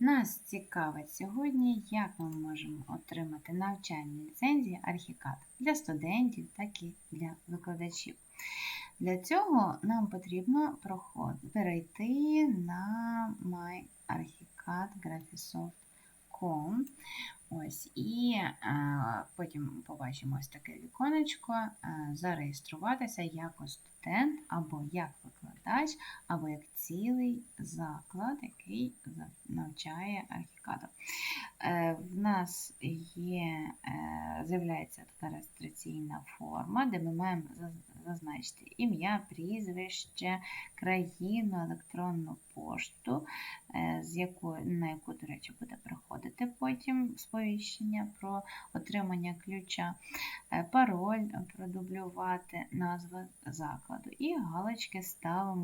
Нас цікавить сьогодні, як ми можемо отримати навчальні ліцензії Архікад для студентів, так і для викладачів. Для цього нам потрібно проход- перейти на myarchicad.graphisoft.com. Ось, і е, потім побачимо ось таке віконечко, е, зареєструватися як студент або як викладач, або як цілий заклад, який навчає архікаду. Е, В нас є, е, з'являється така реєстраційна форма, де ми маємо зазначити ім'я, прізвище, країну, електронну пошту, е, з якої, на яку, до речі, буде приходити потім сповіщення про отримання ключа, пароль продублювати, назва закладу. І галочки ставимо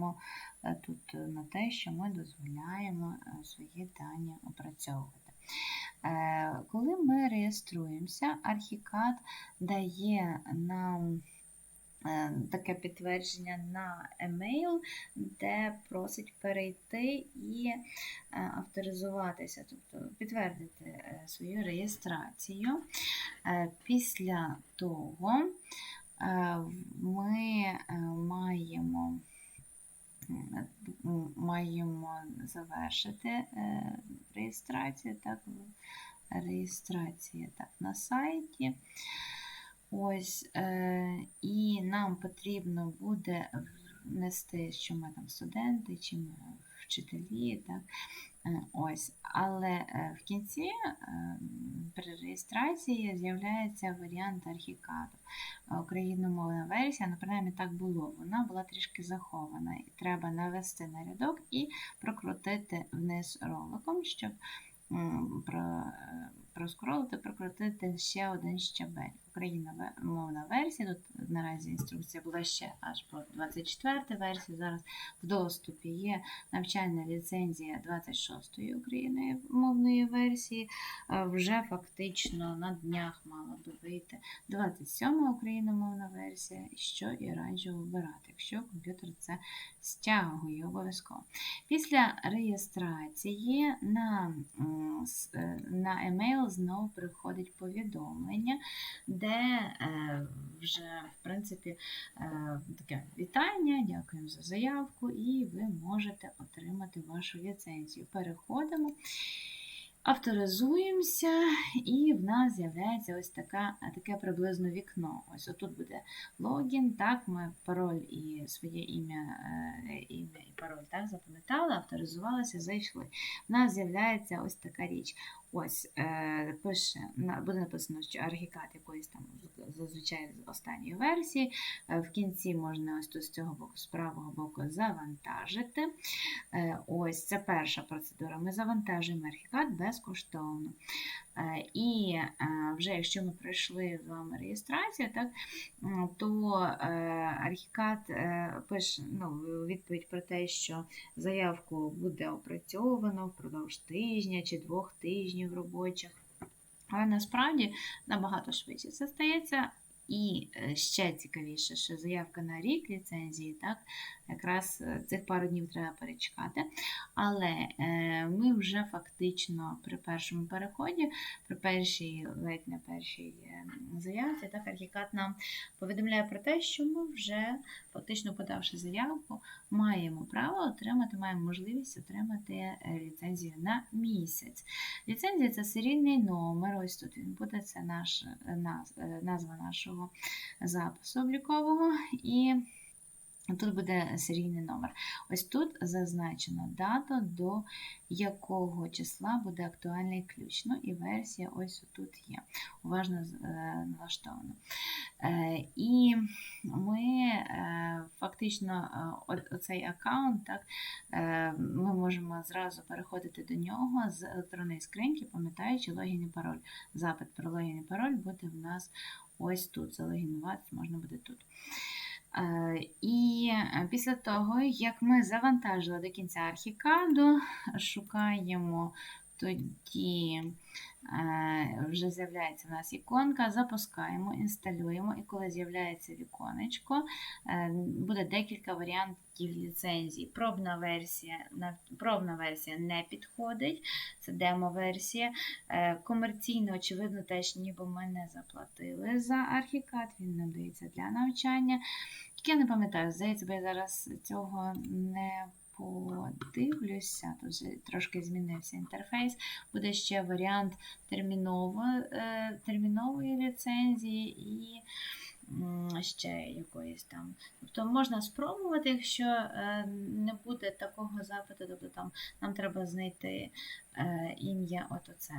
е, тут на те, що ми дозволяємо е, свої дані опрацьовувати. Е, Коли ми реєструємося, Архікад дає нам е, таке підтвердження на емейл, де просить перейти і е, авторизуватися, тобто підтвердити е, свою реєстрацію. Е, Після того е, ми е, маємо маємо завершити е, реєстрацію, так, реєстрація так, на сайті. Ось, е, і нам потрібно буде внести, що ми там студенти, чи ми вчителі. Так? Ось. Але е, в кінці е, при реєстрації з'являється варіант архікаду. Е, Україномовна версія, ну, принаймні так було. Вона була трішки захована. І треба навести на рядок і прокрутити вниз роликом, щоб проскролити, прокрутити ще один щабель. Україномовна версія. Тут наразі інструкція була ще аж по 24 версії. Зараз в доступі є навчальна ліцензія 26-ї україномовної версії. Е, Вже фактично на днях мала би вийти 27 україномовна версія, що і раджу обирати, якщо комп'ютер це стягує обов'язково. Після реєстрації на, е, на емейл знову приходить повідомлення, е, вже в принципі е, таке вітання, дякуємо за заявку, і ви можете отримати вашу ліцензію. Переходимо. Авторизуємося, і в нас з'являється ось така, таке приблизно вікно. Ось отут буде логін, так, ми пароль і своє ім'я, е, ім'я і пароль так, запам'ятали, авторизувалися, зайшли. В нас з'являється ось така річ. Ось е, пише, буде написано, що архікат якоїсь там зазвичай з останньої версії. Е, В кінці можна ось тут з цього боку, з правого боку завантажити. Е, Ось це перша процедура. Ми завантажуємо архікат безкоштовно. Е, І е, вже якщо ми пройшли з вами реєстрацію, так, то е, архікат е, пише ну, відповідь про те, що заявку буде опрацьовано впродовж тижня чи двох тижнів робочих. Але насправді набагато швидше це стається. І ще цікавіше, що заявка на рік ліцензії, так, якраз е, цих пару днів треба перечекати. Але е, ми вже фактично при першому переході, при першій, ледь не першій е, заявці, так, архікат нам повідомляє про те, що ми вже фактично подавши заявку, маємо право отримати, маємо можливість отримати е, ліцензію на місяць. Ліцензія це серійний номер. Ось тут він буде, це наш, наз- назва нашого запису облікового. І тут буде серійний номер. Ось тут зазначено дату, до якого числа буде актуальний ключ. Ну і версія ось тут є. Уважно е, налаштовано. Е, І ми е, фактично оцей аккаунт, так, ми можемо зразу переходити до нього з електронної скриньки, пам'ятаючи логін і пароль. Запит про логін і пароль буде в нас ось тут. Залогінуватися можна буде тут. Е, І після того, як ми завантажили до кінця архікаду, шукаємо тоді е, вже з'являється у нас іконка, запускаємо, інсталюємо, і коли з'являється віконечко, е, буде декілька варіантів ліцензій. Пробна версія, пробна версія не підходить, це демо-версія. Е, Комерційно, очевидно, теж ніби ми не заплатили за архікад, він нам дається для навчання. Я не пам'ятаю, здається, бо зараз цього не подивлюся. Тут трошки змінився інтерфейс. Буде ще варіант е, термінової ліцензії і ще якоїсь там. Тобто можна спробувати, якщо е, не буде такого запиту, тобто там нам треба знайти е, ім'я, от оце.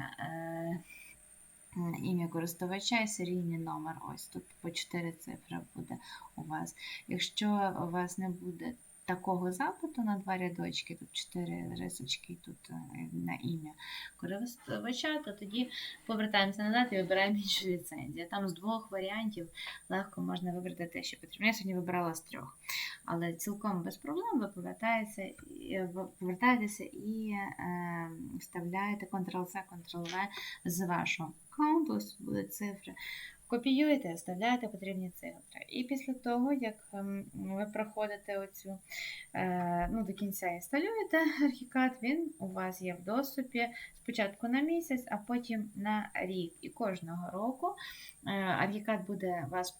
Ім'я користувача і серійний номер. Ось тут по 4 цифри буде у вас. Якщо у вас не буде такого запиту на два рядочки, тут 4 рисочки, тут е, на ім'я користувача, то тоді повертаємося назад і вибираємо іншу ліцензію. Там з двох варіантів легко можна вибрати те, що потрібно. Я сьогодні вибрала з трьох. Але цілком без проблем ви повертаєтеся, ви повертаєтеся і е, вставляєте Ctrl-C, Ctrl-V з вашого аккаунту, будуть цифри. Копіюєте, вставляєте потрібні цифри. І після того, як ем, ви проходите оцю е, ну, до кінця інсталюєте архікад, він у вас є в доступі спочатку на місяць, а потім на рік. І кожного року е, архікад буде вас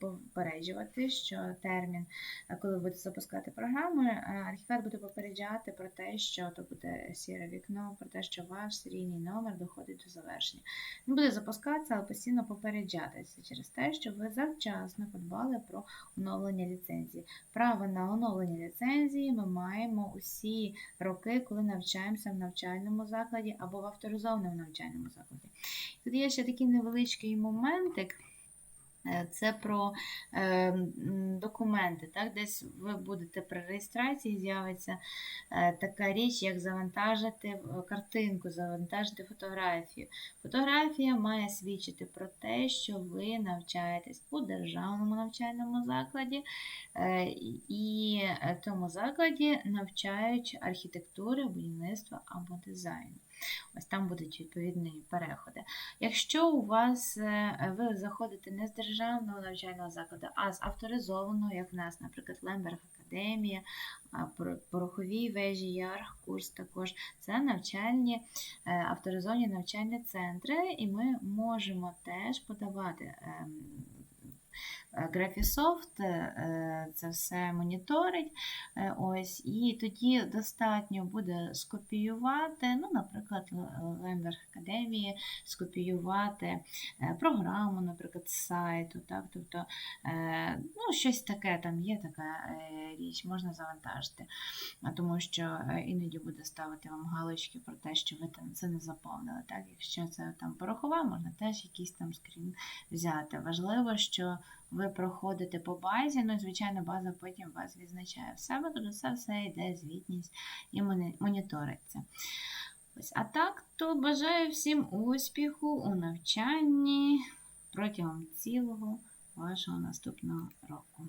попереджувати, що термін, е, коли ви будете запускати програму, архікад буде попереджати про те, що то буде сіре вікно, про те, що ваш серійний номер доходить до завершення. Він буде запускатися, але постійно попереджатися через те, що ви завчасно подбали про оновлення ліцензії. Право на оновлення ліцензії ми маємо усі роки, коли навчаємося в навчальному закладі або в авторизованому навчальному закладі. Тут є ще такий невеличкий моментик. Е, Це про е, документи. Так? Десь ви будете при реєстрації, з'явиться е, така річ, як завантажити е, картинку, завантажити фотографію. Фотографія має свідчити про те, що ви навчаєтесь у державному навчальному закладі, е, і в тому закладі навчають архітектури, будівництва або дизайну. Ось там будуть відповідні переходи. Якщо у вас е, ви заходите не з державного навчального закладу, а з авторизованого, як в нас, наприклад, Лемберг Академія, Пороховій вежі, Ярх, курс також, це навчальні е, авторизовані навчальні центри, і ми можемо теж подавати. Ем, е, Graphisoft е, це все моніторить. Е, Ось, і тоді достатньо буде скопіювати, ну, наприклад, Лемберг Академії, скопіювати програму, наприклад, сайту. Так? Тобто, ну, щось таке там є така річ, можна завантажити, тому що іноді буде ставити вам галочки про те, що ви там це не заповнили. Так? Якщо це там порахова, можна теж якийсь там скрін взяти. Важливо, що ви проходите по базі, ну і звичайно, база потім вас відзначає в себе, тобто це все йде звітність і моніториться. Ось, а так, то бажаю всім успіху у навчанні протягом цілого вашого наступного року.